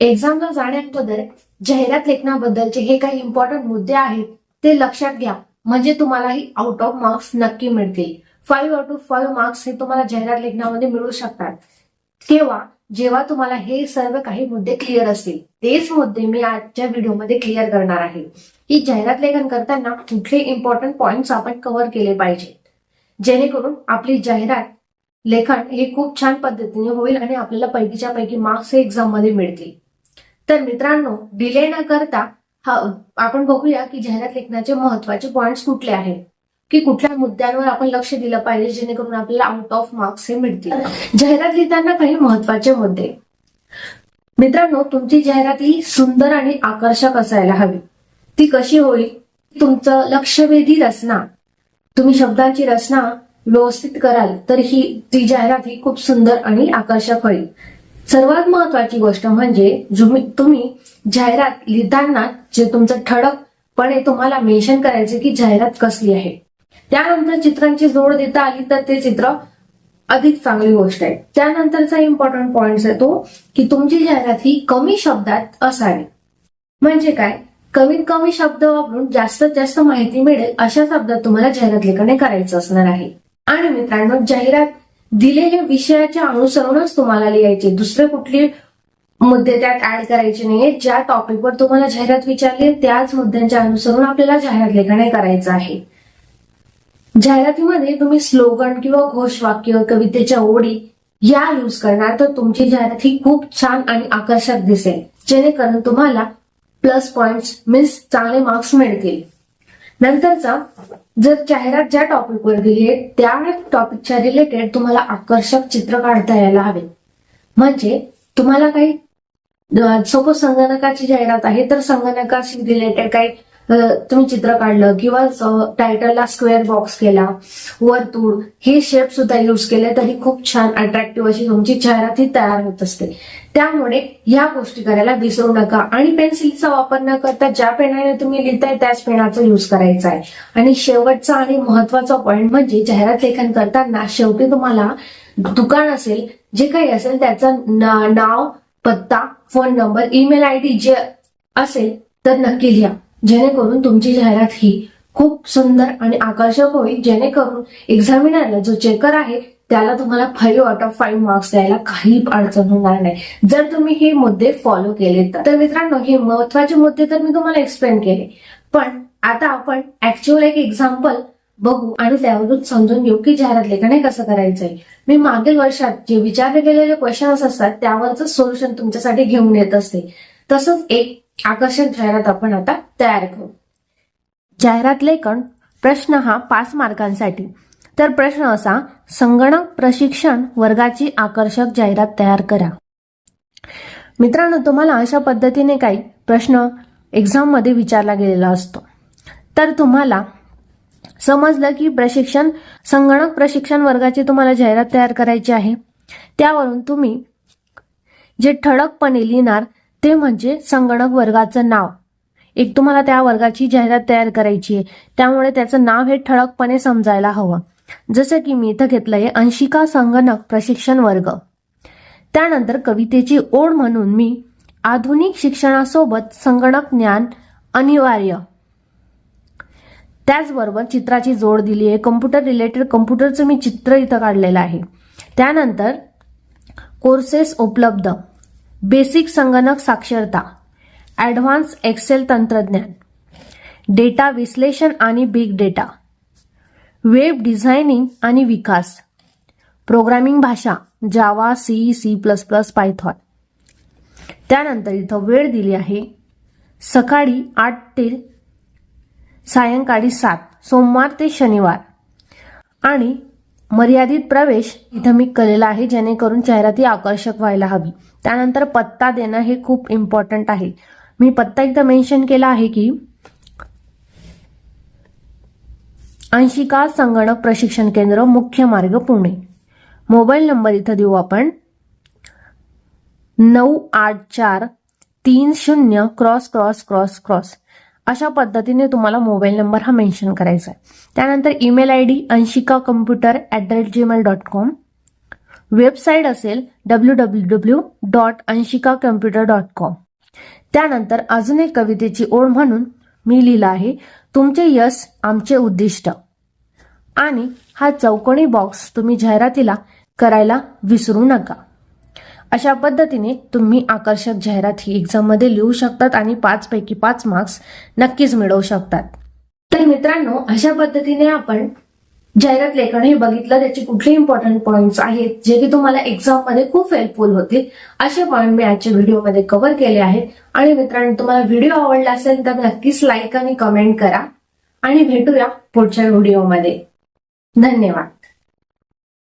एक्झामला जाण्याअगोदर जाहिरात लेखनाबद्दलचे हे काही इम्पॉर्टंट मुद्दे आहेत ते लक्षात घ्या. म्हणजे तुम्हालाही आउट ऑफ मार्क्स नक्की मिळतील. Five out of five marks हे तुम्हाला जाहिरात लेखनामध्ये मिळू शकतात. केव्हा? जेव्हा तुम्हाला हे सर्व काही मुद्दे क्लिअर असतील. तेच मुद्दे मी आजच्या व्हिडिओमध्ये क्लिअर करणार आहे. की जाहिरात लेखन करताना कुठले इम्पॉर्टंट पॉइंट्स आपण कव्हर केले पाहिजेत. जेणेकरून आपली जाहिरात लेखन हे खूप छान पद्धतीने होईल आणि आपल्याला पैकीच्या पैकी मार्क्स हे एक्झाममध्ये मिळतील. तर मित्रांनो डिले न करता हा आपण बघूया की जाहिरात लेखनाचे महत्त्वाचे पॉइंट्स कुठले आहेत. की कुठल्या मुद्द्यांवर आपण लक्ष दिलं पाहिजे जेणेकरून आपल्याला आउट ऑफ मार्क्स हे मिळतील. जाहिरात लिहिताना काही महत्त्वाचे मुद्दे. मित्रांनो तुमची जाहिरात ही सुंदर आणि आकर्षक असायला हवी. ती कशी होईल? तुमचं लक्षवेधी रचना. तुम्ही शब्दांची रचना व्यवस्थित कराल तर ही ती जाहिरात ही खूप सुंदर आणि आकर्षक होईल. सर्वात महत्वाची गोष्ट म्हणजे तुम्ही जाहिरात लिहिताना जे तुमचं ठळकपणे तुम्हाला मेन्शन करायचे की जाहिरात कसली आहे. त्यानंतर चित्रांची जोड देता आली तर ते चित्र अधिक चांगली गोष्ट आहे. त्यानंतरचा इम्पॉर्टंट पॉइंट येतो की तुमची जाहिरात ही कमी शब्दात असावी. म्हणजे काय? कमीत कमी शब्द वापरून जास्तीत जास्त माहिती मिळेल अशा शब्दात तुम्हाला जाहिरात लेखने करायचं असणार आहे. आणि मित्रांनो जाहिरात दिलेल्या विषयाच्या अनुसरूनच तुम्हाला लिहायचे. दुसरे कुठले मुद्दे त्यात ऍड करायचे नाहीये. ज्या टॉपिकवर तुम्हाला जाहिरात विचारली त्याच मुद्द्यांच्या अनुसरून आपल्याला जाहिरात लेखन हे करायचं आहे. जाहिरातीमध्ये तुम्ही स्लोगन किंवा घोषवाक्य कवितेच्या ओढी या यूज करणार तर तुमची जाहिरात ही खूप छान आणि आकर्षक दिसेल. जेणेकरून तुम्हाला प्लस पॉइंट मीन्स चांगले मार्क्स मिळतील. नंतरचा जर जाहिरात ज्या टॉपिकवर दिली आहे त्या टॉपिकच्या रिलेटेड तुम्हाला आकर्षक चित्र काढता यायला हवे. म्हणजे तुम्हाला काही सपोज संगणकाची जाहिरात आहे तर संगणकाशी रिलेटेड काही तुम्ही चित्र काढलं किंवा टायटलला स्क्वेअर बॉक्स केला वर्तुळ हे शेप सुद्धा युज केले तरी खूप छान अट्रॅक्टिव्ह अशी तुमची जाहिरात ही तयार होत असते. त्यामुळे ह्या गोष्टी करायला विसरू नका आणि पेन्सिलचा वापर न करता ज्या पेनाने तुम्ही लिहिताय त्याच पेनाचा युज करायचा आहे. आणि शेवटचा आणि महत्त्वाचा पॉईंट म्हणजे जाहिरात लेखन करताना शेवटी तुम्हाला दुकान असेल जे काही असेल त्याचं नाव पत्ता phone number email I D जे असेल तर नक्की लिहा. जेणेकरून तुमची जाहिरात ही खूप सुंदर आणि आकर्षक होईल. जेणेकरून एक्झामिनरला जो चेकर आहे त्याला तुम्हाला five out of five marks द्यायला काही अडचण होणार नाही. जर तुम्ही हे मुद्दे फॉलो केले तर. मित्रांनो हे महत्त्वाचे मुद्दे तर मी तुम्हाला एक्सप्लेन केले. पण आता आपण ऍक्च्युअल एक एक्झाम्पल बघू आणि त्यावरून समजून घेऊ की जाहिरात लेखन कसं करायचंय. मी मागील वर्षात जे विचारले गेलेले क्वेश्चन्स असतात त्यावरचं सोल्युशन तुमच्यासाठी घेऊन येत असते. तसंच एक आकर्षक जाहिरात आपण आता तयार करू. जाहिरात लेखन प्रश्न हा पाच मार्कांसाठी तर प्रश्न असा संगणक प्रशिक्षण वर्गाची आकर्षक जाहिरात तयार करा. मित्रांनो तुम्हाला अशा पद्धतीने काही प्रश्न एक्झाममध्ये विचारला गेलेला असतो. तर तुम्हाला समजलं की प्रशिक्षण संगणक प्रशिक्षण वर्गाची तुम्हाला जाहिरात तयार करायची आहे. त्यावरून तुम्ही जे ठळकपणे लिहिणार ते म्हणजे संगणक वर्गाचं नाव. एक तुम्हाला त्या वर्गाची जाहिरात तयार करायची आहे. त्यामुळे त्याचं नाव हे ठळकपणे समजायला हवं. जसं की मी इथं घेतलंय अंशिका संगणक प्रशिक्षण वर्ग. त्यानंतर कवितेची ओढ म्हणून मी आधुनिक शिक्षणासोबत संगणक ज्ञान अनिवार्य. त्याचबरोबर चित्राची जोड दिली आहे. कम्प्युटर रिलेटेड कम्प्युटरचं मी चित्र इथं काढलेलं आहे. त्यानंतर कोर्सेस उपलब्ध. बेसिक संगणक साक्षरता ॲडव्हान्स एक्सेल तंत्रज्ञान डेटा विश्लेषण आणि बिग डेटा वेब डिझायनिंग आणि विकास प्रोग्रामिंग भाषा Java C C plus plus Python. त्यानंतर इथं वेळ दिली आहे सकाळी आठ ते सायंकाळी सात सोमवार ते शनिवार. आणि मर्यादित प्रवेश इथं मी केलेला आहे जेणेकरून जाहिराती आकर्षक व्हायला हवी. त्यानंतर पत्ता देणं हे खूप इम्पॉर्टंट आहे. मी पत्ता इथं मेन्शन केला आहे की अंशिका संगणक प्रशिक्षण केंद्र मुख्य मार्ग पुणे. मोबाईल नंबर इथं देऊ आपण. नऊ आठ चार तीन शून्य क्रॉस क्रॉस क्रॉस क्रॉस. अशा पद्धतीने तुम्हाला मोबाईल नंबर हा मेन्शन करायचा आहे. त्यानंतर email I D Anshika computer at the rate Gmail dot com. Website असेल W W W dot Anshika computer dot com. त्यानंतर अजून एक कवितेची ओढ म्हणून मी लिहिलं आहे तुमचे यश आमचे उद्दिष्ट. आणि हा चौकोनी बॉक्स तुम्ही जाहिरातीला करायला विसरू नका. अशा पद्धतीने तुम्ही आकर्षक जाहिरात ही एक्झाममध्ये लिहू शकतात आणि पाच पैकी पाच मार्क्स नक्कीच मिळवू शकतात. तर मित्रांनो अशा पद्धतीने आपण जाहिरात लेखन हे बघितलं त्याचे कुठले इम्पॉर्टंट पॉईंट्स आहेत जे की तुम्हाला एक्झाममध्ये खूप हेल्पफुल होतील असे पॉइंट मी आजच्या व्हिडिओमध्ये कव्हर केले आहेत. आणि मित्रांनो तुम्हाला व्हिडिओ आवडला असेल तर नक्कीच लाईक आणि कमेंट करा. आणि भेटूया पुढच्या व्हिडिओमध्ये धन्यवाद.